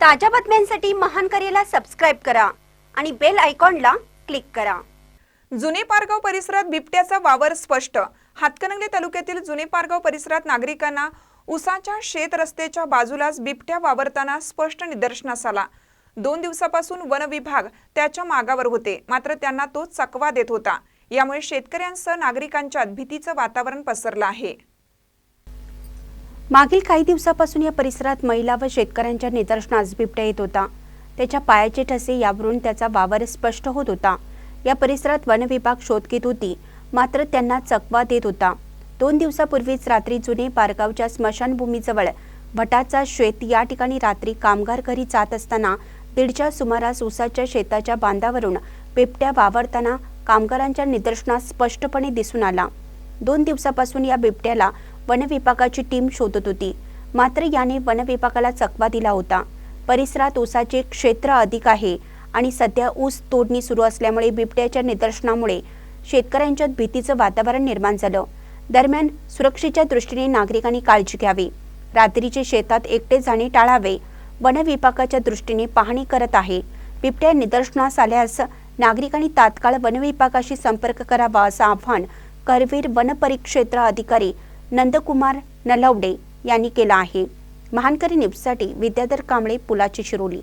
ताज्या बातम्यांसाठी महान करेला सबस्क्राईब करा आणि बेल आयकॉनला क्लिक करा. जुने पारगाव परिसरात बिबट्याचा वावर स्पष्ट. हातकणंगले तालुक्यातील जुने पारगाव परिसरात नागरिकांना उसाच्या शेत रस्त्याच्या बाजूलाच बिबट्या वावरताना स्पष्ट निदर्शनास आला. दोन दिवसापासून वन विभाग त्याच्या मागावर होते. मात्र त्यांना तो चकवा देत होता. यामुळे शेतकऱ्यांसह नागरिकांच्यात भीतीचं वातावरण पसरलं आहे. मागील काही दिवसापासून या परिसरात महिला व शेतकऱ्यांच्या निदर्शनास बिबट्या येत होता. त्याच्या पायाचे ठसे यावरून त्याचा वावर स्पष्ट होत होता. या परिसरात वन विभाग शोध घेत होती. मात्र त्यांना चकवा देत होता. दोन दिवसापूर्वीच रात्री जुने पारगावच्या स्मशानभूमीजवळ भटाचा श्वेत या ठिकाणी रात्री कामगार घरी जात असताना दीडच्या सुमारास उसाच्या शेताच्या बांधावरून बिबट्या वावरताना कामगारांच्या निदर्शनास स्पष्टपणे दिसून आला. दोन दिवसापासून या बिबट्याला वनविभागाची टीम शोधत होती. मात्र याने वनविभागाला चकवा दिला होता. परिसरात ऊसाचे क्षेत्र अधिक आहे आणि सध्या ऊस तोडणी सुरू असल्यामुळे बिबट्याच्या निदर्शनामुळे शेतकऱ्यांच्यात भीतीचं वातावरण निर्माण झालं. दरम्यान सुरक्षेच्या दृष्टीने नागरिकांनी काळजी घ्यावी. रात्रीचे शेतात एकटे जाणे टाळावे वनविभागाच्या दृष्टीने पाहणी करत आहे. बिबट्या निदर्शनास आल्यास नागरिकांनी तात्काळ वनविभागाशी संपर्क करावा असं आवाहन करवीर वनपरिक्षेत्र अधिकारी नंदकुमार नलवडे यांनी केला आहे. महानकरी न्यूजसाठी विद्याधर कांबळे पुलाची शिरोली.